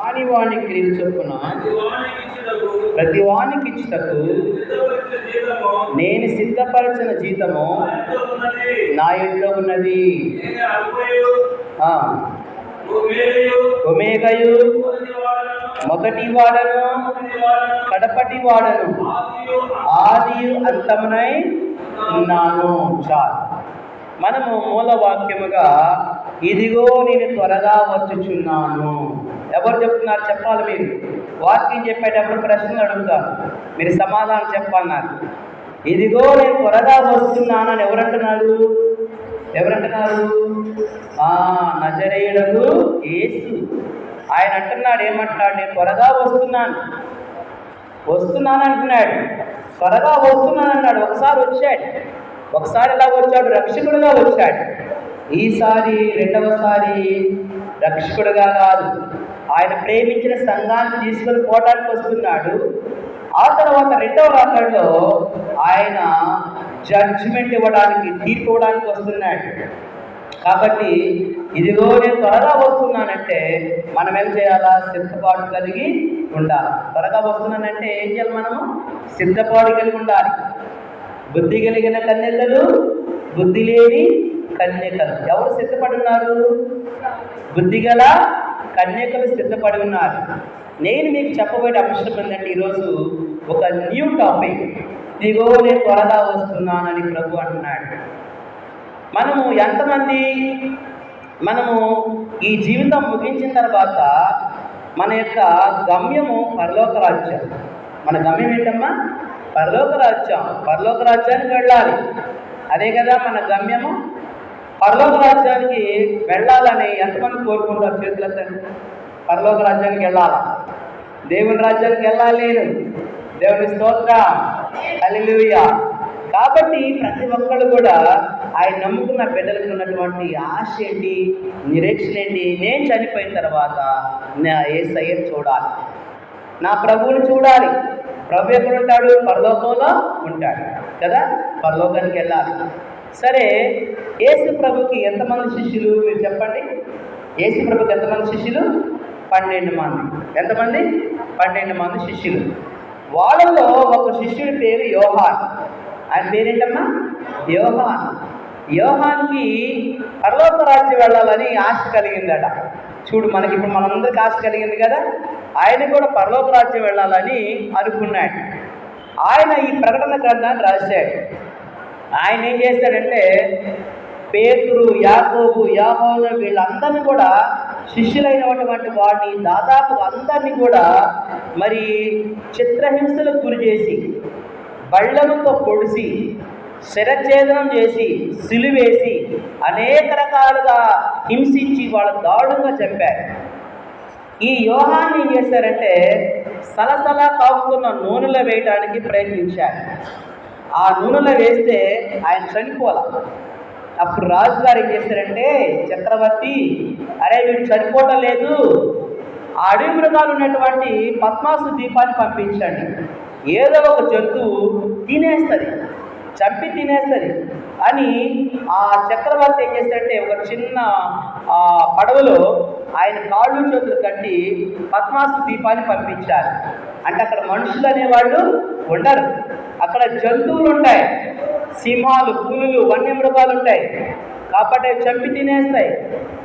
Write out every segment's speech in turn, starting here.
వాని వాని క్రియలు చొప్పున ప్రతి వానికి ఇచ్చటకు నేను సిద్ధపరచిన జీతము నా ఇంట్లో ఉన్నది. ఒమేగయు మొదటి వాడను కడపటి వాడను ఆది అంతమునై ఉన్నాను. చాలు. మనము మూల వాక్యముగా ఇదిగో నేను త్వరగా వచ్చుచున్నాను. ఎవరు చెప్తున్నారు చెప్పాలి మీరు? వాక్యం చెప్పేటప్పుడు ప్రశ్నలు అడుగుతారు. మీరు సమాధానం చెప్పన్నారు. ఇదిగో నేను త్వరగా వస్తున్నానని ఎవరంటున్నారు? ఎవరంటున్నారు? ఆ నజరేయుడకు ఏసు ఆయన అంటున్నాడు ఏమంటున్నాడు? నేను త్వరగా వస్తున్నాను. వస్తున్నాను అంటున్నాడు త్వరగా వస్తున్నాను అన్నాడు ఒకసారి వచ్చాడు. ఒకసారి ఎలా వచ్చాడు? రక్షకుడుగా వచ్చాడు. ఈసారి రెండవసారి రక్షకుడుగా కాదు. ఆయన ప్రేమించిన సంఘాన్ని తీసుకొని పోవడానికి వస్తున్నాడు. ఆ తర్వాత రెండవ రాకడలో ఆయన జడ్జిమెంట్ ఇవ్వడానికి తీర్పు ఇవ్వడానికి వస్తున్నాడు. కాబట్టి ఇదిగో నేను త్వరగా వస్తున్నానంటే మనం ఏం చేయాలా? సిద్ధపాటు కలిగి ఉండాలి. త్వరగా వస్తున్నానంటే ఏం చేయాలి మనము? సిద్ధపాటు కలిగి ఉండాలి. బుద్ధి కలిగిన కన్నెల్లలు బుద్ధి లేని కన్యకలు. ఎవరు సిద్ధపడున్నారు బుద్ధిగల బుద్ధి గల కన్యకలు సిద్ధపడి ఉన్నారు. నేను మీకు చెప్పబోయే అంశం ఏంటంటే ఈరోజు ఒక న్యూ టాపిక్ ఇదిగో నేను త్వరగా వస్తున్నానని ప్రభు అంటున్నాడు. మనము ఎంతమంది మనము ఈ జీవితం ముగించిన తర్వాత మన యొక్క గమ్యము పరలోక రాజ్యం. మన గమ్యం ఏంటమ్మా? పరలోక రాజ్యం. పరలోక రాజ్యానికి వెళ్ళాలి. అదే కదా మన గమ్యము? పరలోక రాజ్యానికి వెళ్ళాలని ఎంతమంది కోరుకుంటారు చేతులెత్తండి పరలోక రాజ్యానికి వెళ్ళాలా? దేవుని రాజ్యానికి వెళ్ళాలి నేను. దేవుని స్తోత్ర. హల్లెలూయా. కాబట్టి ప్రతి ఒక్కళ్ళు కూడా ఆయన నమ్ముకున్న బిడ్డలకు ఉన్నటువంటి ఆశ ఏంటి? నిరీక్షణ ఏంటి? నేను చనిపోయిన తర్వాత నా ఏసయ్య చూడాలి. నా ప్రభువుని చూడాలి. ప్రభు ఎక్కడ ఉంటాడు పరలోకంలో ఉంటాడు. కదా? పరలోకానికి వెళ్ళాలి. సరే యేసు ప్రభుకి ఎంతమంది శిష్యులు? మీరు చెప్పండి. యేసు ప్రభుకి ఎంతమంది శిష్యులు? పన్నెండు మంది. ఎంతమంది? పన్నెండు మంది శిష్యులు. వాళ్ళలో ఒక శిష్యుడి పేరు యోహాన్. ఆయన పేరేంటమ్మా? యోహాన్. యోహాన్కి పరలోక రాజ్యం వెళ్ళాలని ఆశ కలిగిందట. చూడు మనకి ఇప్పుడు మనందరికి ఆశ కలిగింది కదా? ఆయన కూడా పరలోక రాజ్యం వెళ్ళాలని అనుకున్నాడు. ఆయన ఈ ప్రకటన గ్రంథాన్ని రాశాడు. ఆయన ఏం చేశాడంటే పేతురు యాకోబు యాహోను వీళ్ళందరినీ కూడా శిష్యులైనటువంటి వాడిని దాదాపు అందరినీ కూడా మరి చిత్రహింసలకు గురి చేసి బళ్ళలతో పొడిసి శిరఛేదనం చేసి సిలువేసి అనేక రకాలుగా హింసించి వాళ్ళ దారుణంగా చెప్పారు ఈ యోహాన్ని ఏం చేశారంటే సలసల కాగుతున్న నూనెలో వేయడానికి ప్రయత్నించారు. ఆ నూనెలో వేస్తే ఆయన చనిపోల అప్పుడు రాజుగారు ఏం చేశారంటే చక్రవర్తి అరే వీడు చనిపోవటం లేదు. ఆ అడవి మృగాలు ఉన్నటువంటి పద్మాసు దీపాన్ని పంపించండి. ఏదో ఒక జంతువు తినేస్తుంది చంపి తినేస్తుంది. అని ఆ చక్రవర్తి ఏం చేస్తాడంటే ఒక చిన్న ఆ, పడవలో ఆయన కాళ్ళు చేతులు కట్టి పద్మాసు దీపాన్ని పంపించారు అంటే అక్కడ మనుషులు అనేవాళ్ళు ఉండరు. అక్కడ జంతువులు ఉంటాయి సింహాలు పులులు వన్యమృగాలు ఉంటాయి కాబట్టి చంపి తినేస్తాయి.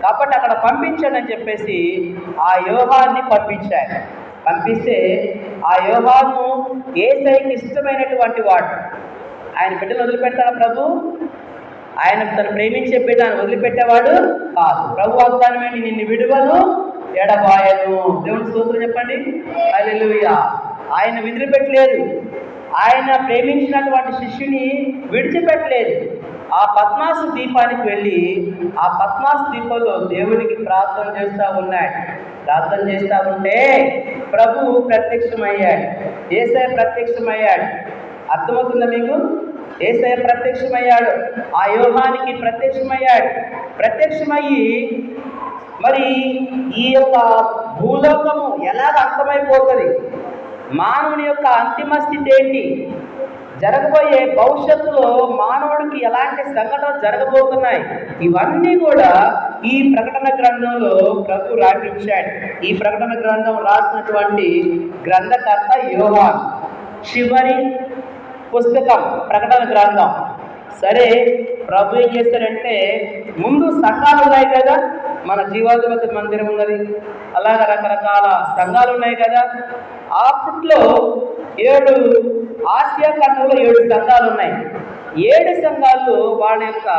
కాబట్టి అక్కడ పంపించండి అని చెప్పేసి ఆ యోహాన్ని పంపించాడు పంపిస్తే ఆ యోహాను ఏసైకి ఇష్టమైనటువంటి వాడు. ఆయన బిడ్డను వదిలిపెడతాడా ప్రభు? ఆయన తను ప్రేమించే బిడ్డను వదిలిపెట్టేవాడు కాదు. ప్రభు వాగ్దానమేంటి నిన్ను విడువను ఎడబాయను. దేవుని సూత్రం చెప్పండి. అల్లెలుయ్య ఆయన వదిలిపెట్టలేదు ఆయన ప్రేమించినటువంటి శిష్యుని విడిచిపెట్టలేదు. ఆ పద్మాసు దీపానికి వెళ్ళి ఆ పద్మాసు దీపంలో దేవునికి ప్రార్థన చేస్తూ ఉన్నాడు ప్రార్థన చేస్తూ ఉంటే ప్రభు ప్రత్యక్షమయ్యాడు. ఏసై ప్రత్యక్షమయ్యాడు. అర్థమవుతుందా మీకు? ఏసే ప్రత్యక్షమయ్యాడు. ఆ యోహానికి ప్రత్యక్షమయ్యాడు. ప్రత్యక్షమయ్యి మరి ఈ యొక్క భూలోకము ఎలాగ అర్థమైపోతుంది? మానవుని యొక్క అంతిమ స్థితి ఏంటి? జరగబోయే భవిష్యత్తులో మానవుడికి ఎలాంటి సంఘటనలు జరగబోతున్నాయి? ఇవన్నీ కూడా ఈ ప్రకటన గ్రంథంలో ప్రభు రాపించాడు. ఈ ప్రకటన గ్రంథం రాసినటువంటి గ్రంథకర్త యోహాన్. చివరి పుస్తకం ప్రకటన గ్రంథం. సరే ప్రభు ఏం చేస్తాడంటే ముందు సంఘాలు ఉన్నాయి కదా మన జీవాధిపతి మందిరం ఉన్నది. అలాగే రకరకాల సంఘాలు ఉన్నాయి కదా. అప్పట్లో ఏడు ఆసియా ఖండంలో ఏడు సంఘాలు ఉన్నాయి. ఏడు సంఘాలు వాళ్ళ యొక్క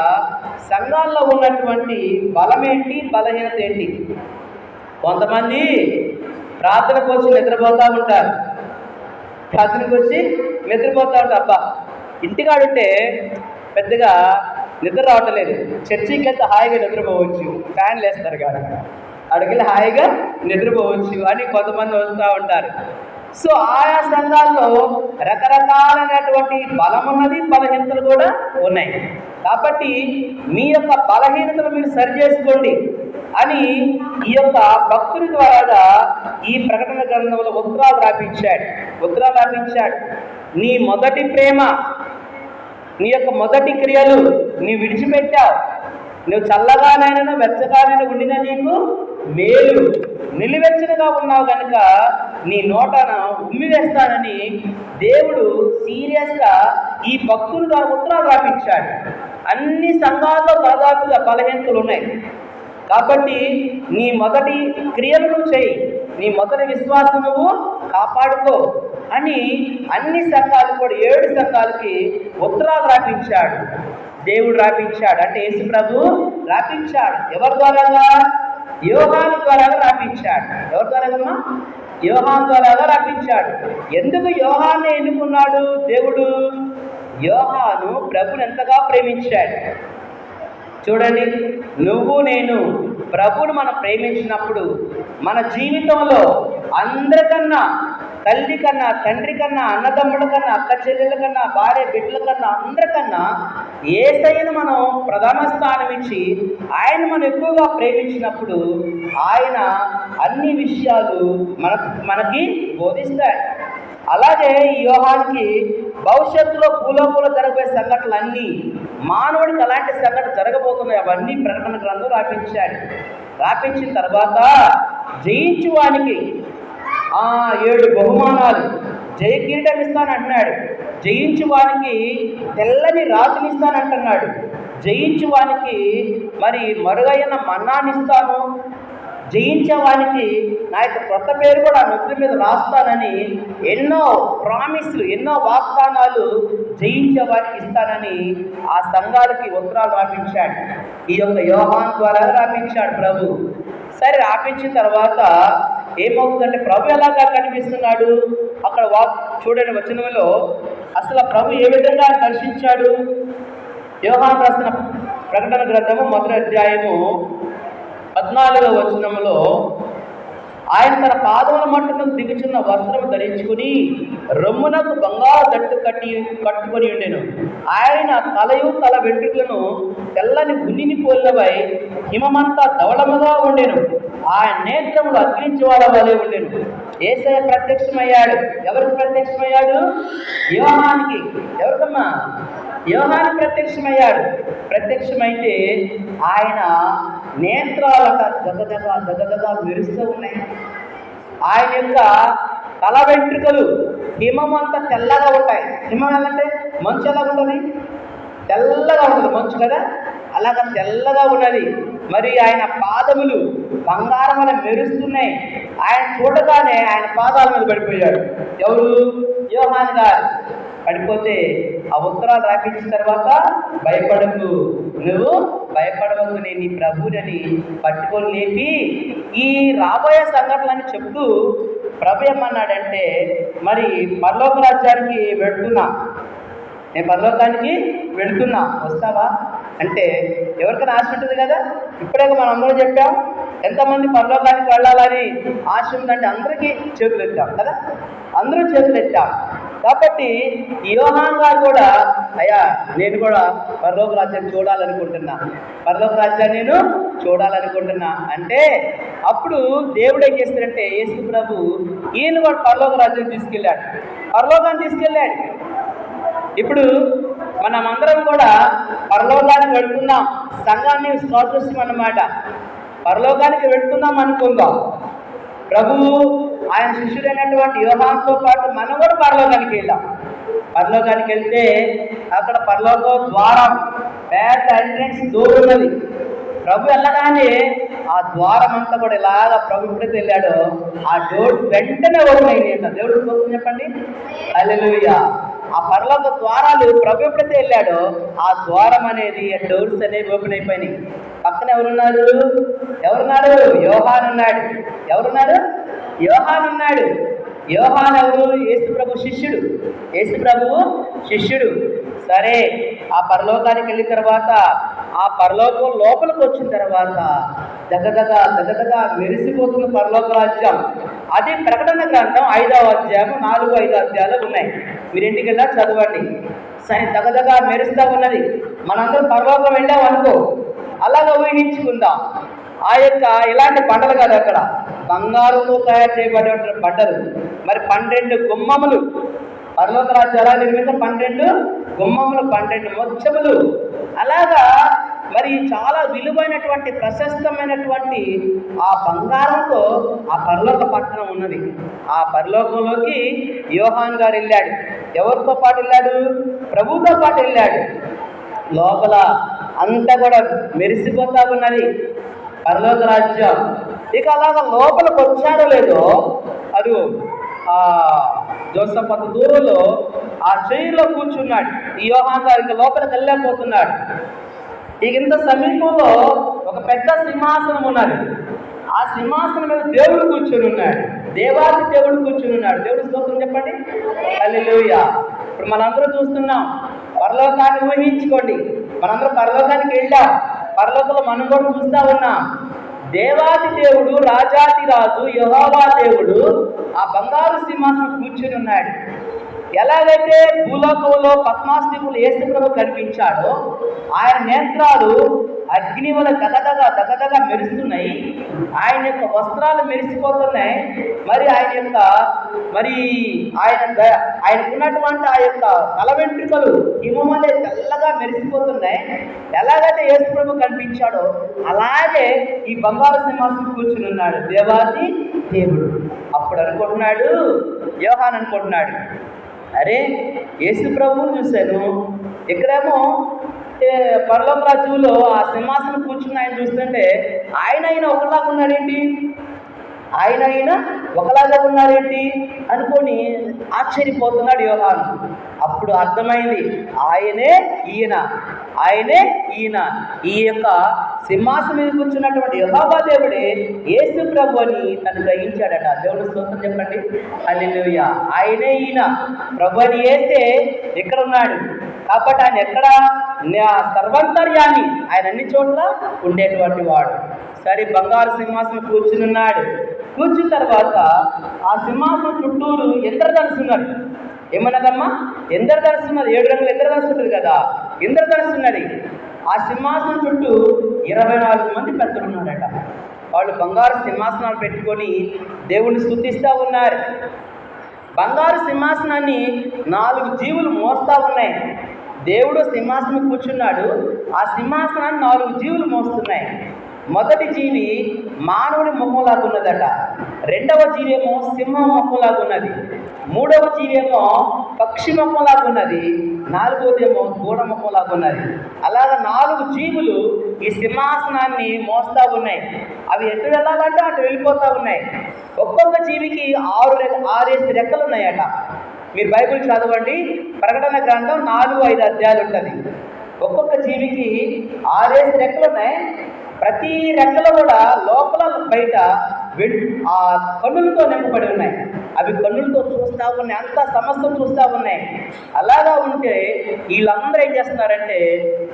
సంఘాల్లో ఉన్నటువంటి బలమేంటి బలహీనత ఏంటి? కొంతమంది ప్రార్థనకు వచ్చి నిద్రపోతూ ఉంటారు. ప్రార్థనకు వచ్చి నిద్రపోతూ ఉంటారు. అబ్బా ఇంటికాడుంటే పెద్దగా నిద్ర రావట్లేదు. చర్చికి వెళ్తే హాయిగా నిద్రపోవచ్చు. ఫ్యాన్లు వేస్తారు కాదు అడిగితే హాయిగా నిద్రపోవచ్చు అని కొంతమంది వస్తూ ఉంటారు. సో ఆయా సంఘాల్లో రకరకాలైనటువంటి బలం ఉన్నది బలహీనతలు కూడా ఉన్నాయి. కాబట్టి మీ యొక్క బలహీనతలు మీరు సరి చేసుకోండి అని ఈ యొక్క భక్తుని ద్వారా ఈ ప్రకటన గ్రంథంలో ఉత్తరాలు రాపించాడు. ఉత్తరాలు రాపించాడు. నీ మొదటి ప్రేమ నీ యొక్క మొదటి క్రియలు నీ విడిచిపెట్టావు నువ్వు చల్లగానైనా వెచ్చగానైనా ఉండిన నీకు మేలు. నిలువెచ్చనగా ఉన్నావు కనుక నీ నోటన ఉమ్మి వేస్తానని దేవుడు సీరియస్గా ఈ భక్తులు ద్వారా ఉత్తరాలు రాపించాడు. అన్ని సంఘాల్లో దాదాపుగా బలహీనతలు ఉన్నాయి. కాబట్టి నీ మొదటి క్రియలు నువ్వు చేయి. నీ మొదటి విశ్వాసం నువ్వు కాపాడుకో. అని అన్ని సంఘాలు కూడా ఏడు సంఘాలకి ఉత్తరాలు రాపించాడు. దేవుడు రాపించాడు. అంటే యేసు ప్రభు రాపించాడు. ఎవరి ద్వారాగా? యోహాను ద్వారాగా రాపించాడు. ఎవరి ద్వారాగమ్మా? యోహాన్ ద్వారాగా రాపించాడు. ఎందుకు యోహాన్ని ఎన్నుకున్నాడు దేవుడు? యోహాను ప్రభుని ఎంతగా ప్రేమించాడు. చూడండి నువ్వు నేను ప్రభువును మనం ప్రేమించినప్పుడు మన జీవితంలో అందరికన్నా తల్లి కన్నా తండ్రి కన్నా అన్నదమ్ముల కన్నా అక్క చెల్లెల కన్నా భార్య బిడ్డల కన్నా అందరికన్నా ఏసైను మనం ప్రధాన స్థానం ఇచ్చి ఆయన మనం ఎక్కువగా ప్రేమించినప్పుడు ఆయన అన్ని విషయాలు మన మనకి బోధిస్తాడు. అలాగే ఈ యోహానికి భవిష్యత్తులో భూలోకంలో జరగబోయే సంఘటనలు అన్నీ మానవుడికి అలాంటి సంఘటన జరగబోతున్నాయి అవన్నీ ప్రకటన గ్రంథం రాపించాడు. రాపించిన తర్వాత జయించువానికి ఆ ఏడు బహుమానాలు. జయ కిరీటం ఇస్తానంటున్నాడు జయించు వానికి తెల్లని రాతిని ఇస్తానంటున్నాడు జయించు వానికి మరి మరుగైన మన్నాన్ని ఇస్తాను జయించే వానికి నా యొక్క కొత్త పేరు కూడా నొత్తి మీద రాస్తానని ఎన్నో ప్రామిస్లు ఎన్నో వాగ్దానాలు జయించే వారికి ఇస్తానని ఆ సంఘాలకి ఉత్తరాలు రాపించాడు. ఈ యొక్క యోహాన్ ద్వారా రాపించాడు ప్రభు. సరే రాపించిన తర్వాత ఏమవుతుందంటే ప్రభు ఎలాగా కనిపిస్తున్నాడు? అక్కడ వా చూడని వచనంలో అసలు ప్రభు ఏ విధంగా దర్శించాడు? వ్యవహారం రాసిన ప్రకటన గ్రంథము మొదటి అధ్యాయము పద్నాలుగవ వచనంలో ఆయన తన పాదముల మట్టును దిగుచున్న వస్త్రము ధరించుకుని రొమ్మునకు బంగారు దట్టు కట్టి కట్టుకొని ఉండెను. ఆయన తలయు తల వెంట్రుకలను తెల్లని గున్నిని పోలినవై హిమమంతా ధవళముగా ఉండెను. ఆయన నేత్రములు అగ్నించేవాళ్ళ వలె ఉండెను. ఏసయ ప్రత్యక్షమయ్యాడు. ఎవరికి ప్రత్యక్షమయ్యాడు? యోహానికి. ఎవరికమ్మా? యోహాను ప్రత్యక్షమయ్యాడు. ప్రత్యక్షమైతే ఆయన నేత్రాల దగదగ దగదగ మెరుస్తూ ఉన్నాయి. ఆయన యొక్క తల వెంట్రుకలు హిమం అంతా తెల్లగా ఉంటాయి. హిమం అంటే మంచు ఎలా ఉంటుంది. తెల్లగా ఉంటుంది మంచు కదా? అలాగా తెల్లగా ఉన్నది. మరి ఆయన పాదములు బంగారం అలా మెరుస్తున్నాయి. ఆయన చూడగానే ఆయన పాదాల మీద పడిపోయాడు. ఎవరు? యోహాన్ గారు. పడిపోతే ఆ ఉత్తరాలు రాపించిన తర్వాత భయపడకు. నువ్వు భయపడవద్దు నేను నీ ప్రభువునని పట్టుకొని లేపి ఈ రాబోయే సంఘటనలని చెప్తూ ప్రభు ఏమన్నాడంటే మరి పర్లోక రాజ్యానికి వెళ్తున్నా. నేను పరలోకానికి వెళుతున్నా. వస్తావా? అంటే ఎవరికైనా ఆశ ఉంటుంది కదా? ఇప్పుడే మనం అందరూ చెప్పాం ఎంతమంది పరలోకానికి వెళ్ళాలని ఆశ ఉందంటే అందరికీ చేతులు ఎత్తాం కదా? అందరూ చేతులు ఎత్తాం కాబట్టి యోహాన్ గారు కూడా అయ్యా నేను కూడా పరలోక రాజ్యం చూడాలనుకుంటున్నా. పరలోక రాజ్యాన్ని నేను చూడాలనుకుంటున్నా. అంటే అప్పుడు దేవుడు ఏం చేస్తాడంటే యేసు ప్రభు ఈయన కూడా పరలోక రాజ్యం తీసుకెళ్ళాడు. పరలోకాన్ని తీసుకెళ్ళాడు. ఇప్పుడు మనమందరం కూడా పరలోకానికి వెళ్తున్నాం. సంఘాన్ని స్వాదృశ్యం అన్నమాట పరలోకానికి వెళ్తున్నాం అనుకుందాం. ప్రభువు ఆయన శిష్యుడైనటువంటి యోహాన్తో పాటు మనం కూడా పరలోకానికి వెళ్ళాం. పరలోకానికి వెళ్తే అక్కడ పరలోక ద్వారం పెద్ద ఎంట్రెన్స్ డోర్ ఉన్నది. ప్రభు వెళ్ళగానే ఆ ద్వారం అంతా కూడా ఇలాగా ప్రభు ఎప్పుడైతే వెళ్ళాడో ఆ డోర్స్ వెంటనే ఓపెన్ అయింది అంట. దేవుడు స్తోత్రం చెప్పండి? అల్లెలుయ్య ఆ పర్లోక ద్వారాలు ప్రభు ఎప్పుడైతే వెళ్ళాడో ఆ ద్వారం అనేది ఆ డోర్స్ అనేవి ఓపెన్ అయిపోయినాయి. పక్కన ఎవరున్నారు? ఎవరున్నారు? యోహాన్ ఉన్నాడు. ఎవరున్నారు? యోహాన్ ఉన్నాడు యోహాన్ ఎవరు? యేసుప్రభు శిష్యుడు. యేసుప్రభువు శిష్యుడు. సరే ఆ పరలోకానికి వెళ్ళిన తర్వాత ఆ పరలోకం లోపలికి వచ్చిన తర్వాత దగదగ దగదగ మెరిసిపోతున్న పరలోక రాజ్యం. అది ప్రకటన గ్రంథం ఐదవ అధ్యాయం నాలుగు ఐదు అధ్యాయాలు ఉన్నాయి. మీరింటికెళ్ళా వెళ్ళా చదవండి. సరే దగదగ మెరుస్తూ ఉన్నది. మనందరం పరలోకం వెళ్ళాం అనుకో అలాగ ఊహించుకుందాం. ఆ యొక్క ఇలాంటి పంటలు కాదు అక్కడ. బంగారంలో తయారు చేయబడిన పంటలు. మరి పన్నెండు గుమ్మములు. పర్లోక రాజ్యం ఎలా పన్నెండు గుమ్మములు పన్నెండు మొచ్చములు. అలాగా మరి చాలా విలువైనటువంటి ప్రశస్తమైనటువంటి ఆ బంగారంతో ఆ పరలోక పట్టణం ఉన్నది. ఆ పరలోకంలోకి యోహాన్ గారు వెళ్ళాడు. ఎవరితో పాటు వెళ్ళాడు? ప్రభుతో పాటు వెళ్ళాడు. లోపల అంతా కూడా మెరిసిపోతా ఉన్నది. పరలోక రాజ్యం. ఇక అలాగ లోపలికి వచ్చాడో లేదో అది ఆ జోసఫ్ అంత దూరంలో ఆ చైర్లో కూర్చున్నాడు. ఈ యోహాన్ గారు లోపలికి వెళ్ళలేకపోతున్నాడు. ఇక ఇంత సమీపంలో ఒక పెద్ద సింహాసనం ఉన్నది. ఆ సింహాసనం మీద దేవుడు కూర్చొని ఉన్నాడు. దేవాది దేవుడు కూర్చొని ఉన్నాడు. దేవుడు స్తోత్రం చెప్పండి? హల్లెలూయా. ఇప్పుడు మనందరూ చూస్తున్నాం. పరలోకాన్ని ఊహించుకోండి. మనందరం పరలోకానికి వెళ్ళాం. పరలోకంలో మనం కూడా చూస్తా ఉన్నాం. దేవాది దేవుడు రాజాది రాజు యహోవా దేవుడు ఆ బంగారు సింహాసనం కూర్చుని ఉన్నాడు. ఎలాగైతే భూలోకంలో పద్మాస్తిపులు యేసుప్రభు కనిపించాడో ఆయన నేత్రాలు అగ్ని వల్ల దగదగ దగదగ మెరుస్తున్నాయి. ఆయన యొక్క వస్త్రాలు మెరిసిపోతున్నాయి. మరి ఆయన యొక్క మరి ఆయన ఆయనకున్నటువంటి ఆ యొక్క తల వెంట్రుకలు హిమమలే తెల్లగా మెరిసిపోతున్నాయి. ఎలాగైతే యేసుప్రభు కనిపించాడో అలాగే ఈ బంగారు సింహాసనం కూర్చుని ఉన్నాడు దేవాది దేవుడు. అప్పుడు అనుకుంటున్నాడు యోహాన్ అనుకుంటున్నాడు అరే యేసు ప్రభువుని చూశాను. ఇక్కడేమో అంటే పరలోక రాజ్యంలో ఆ సింహాసనం కూర్చుని ఆయన చూస్తుంటే ఆయన అయినా ఒకలాగా ఉన్నాడేంటి? ఆయన అయినా ఒకలాగా ఉన్నాడేంటి? అనుకొని ఆశ్చర్యపోతున్నాడు యోహాను. అప్పుడు అర్థమైంది. ఆయనే ఈయన. ఆయనే ఈయన. ఈ యొక్క సింహాసనం మీద కూర్చున్నటువంటి యహోబా దేవుడే యేసు ప్రభు అని తను గ్రహించాడట. దేవుడు స్తోత్రం చెప్పండి. హల్లెలూయా. ఆయనే ఈయన. ప్రభు అని వేస్తే ఇక్కడ ఉన్నాడు. కాబట్టి ఆయన ఎక్కడ? సర్వంతర్యాన్ని ఆయన అన్ని చోట్ల ఉండేటువంటి వాడు. సరే బంగారు సింహాసనం కూర్చుని ఉన్నాడు. కూర్చున్న తర్వాత ఆ సింహాసనం చుట్టూరు ఇంద్రధనుసు ఉన్నాడు ఏమన్నదమ్మా? ఇంద్రధనుసు ఉన్నది. ఏడు రంగుల ఇంద్రధనుసు ఉంటుంది కదా. ఇంద్రధనుసు ఉన్నది. ఆ సింహాసనం చుట్టూ ఇరవై నాలుగు మంది పెద్దలు ఉన్నారట. వాళ్ళు బంగారు సింహాసనాలు పెట్టుకొని దేవుణ్ణి స్థుతిస్తూ ఉన్నారు. బంగారు సింహాసనాన్ని నాలుగు జీవులు మోస్తా ఉన్నాయి. దేవుడు సింహాసనం కూర్చున్నాడు. ఆ సింహాసనాన్ని నాలుగు జీవులు మోస్తున్నాయి. మొదటి జీవి మానవుడి మొహంలాగా ఉన్నదట రెండవ జీవి ఏమో సింహం మొహంలాగా ఉన్నది మూడవ జీవి ఏమో పక్షి మొహంలాగా ఉన్నది నాలుగవది ఏమో దూడ మొహంలాగా ఉన్నది అలాగ నాలుగు జీవులు ఈ సింహాసనాన్ని మోస్తా ఉన్నాయి అవి ఎటు వెళ్ళాలంటే అటు వెళ్ళిపోతా ఉన్నాయి. ఒక్కొక్క జీవికి ఆరు రె- ఆరేసి రెక్కలు ఉన్నాయట మీరు బైబిల్ చదవండి. ప్రకటన గ్రంథం నాలుగు ఐదు అధ్యాయాలు ఉంటుంది. ఒక్కొక్క జీవికి ఆరేసి రెక్కలు ఉన్నాయి ప్రతి రెక్కలు కూడా లోపల బయట ఆ కన్నులతో నింపబడి ఉన్నాయి. అవి కన్నులతో చూస్తూ ఉన్నాయి అంత సమస్తం చూస్తూ ఉన్నాయి. అలాగా ఉంటే వీళ్ళందరూ ఏం చేస్తున్నారంటే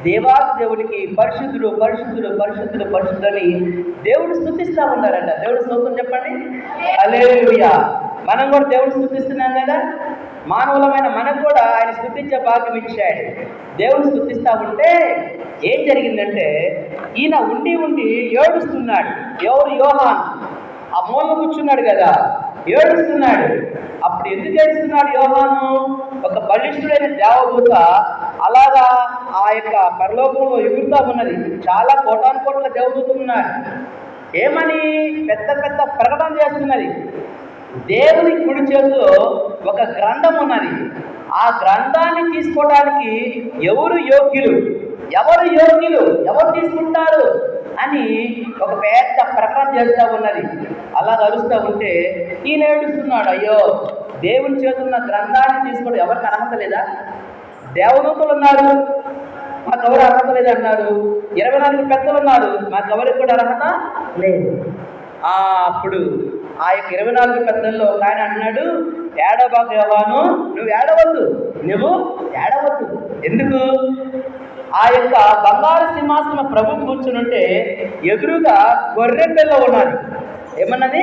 దేవాది దేవుడికి పరిశుద్ధుడు పరిశుద్ధుడు పరిశుద్ధుడు పరిశుద్ధుని దేవుడు స్థుతిస్తూ ఉన్నారంట. దేవుడు స్తోత్రం చెప్పండి. అలే మనం కూడా దేవుడు స్థుతిస్తున్నాం కదా? మానవులమైన మనకు కూడా ఆయన స్థుతించే భాగ్యం ఇచ్చాడు. దేవుడు స్థుతిస్తా ఉంటే ఏం జరిగిందంటే ఈయన ఉండి ఉండి ఏడుస్తున్నాడు. ఎవరు? యోహాన్. ఆ మూల కూర్చున్నాడు కదా ఏడుస్తున్నాడు. అప్పుడు ఎందుకు ఏడుస్తున్నాడు యోహాను? ఒక బలిష్ఠుడైన దేవదూత అలాగా ఆ యొక్క పరలోకంలో ఎగురుతా ఉన్నది. చాలా కోటాను కోట్ల దేవదూతలు ఉన్నారు. ఏమని? పెద్ద పెద్ద ప్రకటన చేస్తున్నది. దేవుని కుడి చేతిలో ఒక గ్రంథం ఉన్నది. ఆ గ్రంథాన్ని తీసుకోవడానికి ఎవరు యోగ్యులు? ఎవరు యోగ్యులు? ఎవరు తీసుకుంటారు? అని ఒక పెద్ద ప్రకటన చేస్తూ ఉన్నది. అలా కలుస్తూ ఉంటే ఈయన ఏడుస్తున్నాడు అయ్యో దేవుని చేతున్న గ్రంథాన్ని తీసుకోవడం ఎవరికి అర్హత లేదా? దేవదూతలు ఉన్నారు. మాకు ఎవరు అర్హత లేదు అన్నారు ఇరవై నాలుగు పెద్దలు ఉన్నారు. మాకు ఎవరికి కూడా అర్హత లేదు. అప్పుడు ఆ యొక్క ఇరవై నాలుగు పెద్దల్లో ఒక ఆయన అన్నాడు ఏడబాకు యోహాను నువ్వు ఏడవద్దు నువ్వు ఏడవద్దు. ఎందుకు? ఆ యొక్క బంగారు సింహాసన ప్రభు కూర్చునుంటే ఎదురుగా గొర్రె పిల్ల ఉన్నది. ఏమన్నది?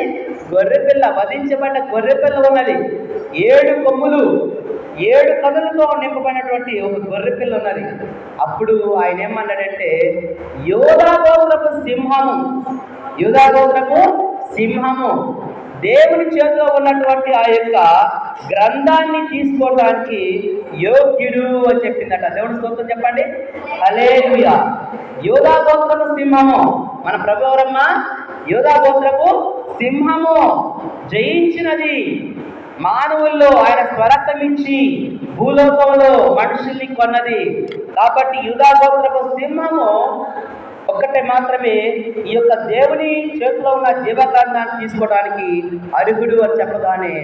గొర్రె పిల్ల వధించబడ్డ గొర్రె పిల్ల ఉన్నది. ఏడు కొమ్ములు ఏడు కనులతో నింపబడినటువంటి ఒక గొర్రె పిల్ల ఉన్నది. అప్పుడు ఆయన ఏమన్నాడంటే యోధా గోత్రపు సింహము యూదా గోత్రపు సింహము దేవుని చేతిలో ఉన్నటువంటి ఆ యొక్క గ్రంథాన్ని తీసుకోవడానికి యోగ్యుడు అని చెప్పిందట. దేవుని స్తోత్రం చెప్పండి. హలేలుయా యోధా గోత్రపు సింహము. మన ప్రభువరమ్మ యోధా గోత్రపు సింహము. జయించినది. మానవుల్లో ఆయన స్వరత్వం ఇచ్చి భూలోకంలో మనుషుల్ని కొన్నది. కాబట్టి యూదా గోత్రపు సింహము ఒక్కటే మాత్రమే ఈ యొక్క దేవుని చేతిలో ఉన్న జీవగ్రంథాన్ని తీసుకోవడానికి అర్హుడు అని చెప్పగానే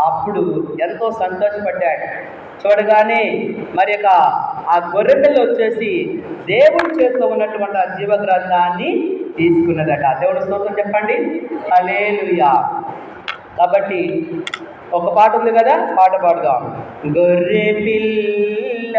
అప్పుడు ఎంతో సంతోషపడ్డాడు. చూడగానే మరి యొక్క ఆ గొర్రెపిల్ల వచ్చేసి దేవుని చేతిలో ఉన్నటువంటి ఆ జీవగ్రంథాన్ని తీసుకున్నదట. దేవుడి స్తోత్రం చెప్పండి. అలేలుయా కాబట్టి ఒక పాట ఉంది కదా పాట పాడుదాం. గొర్రె పిల్ల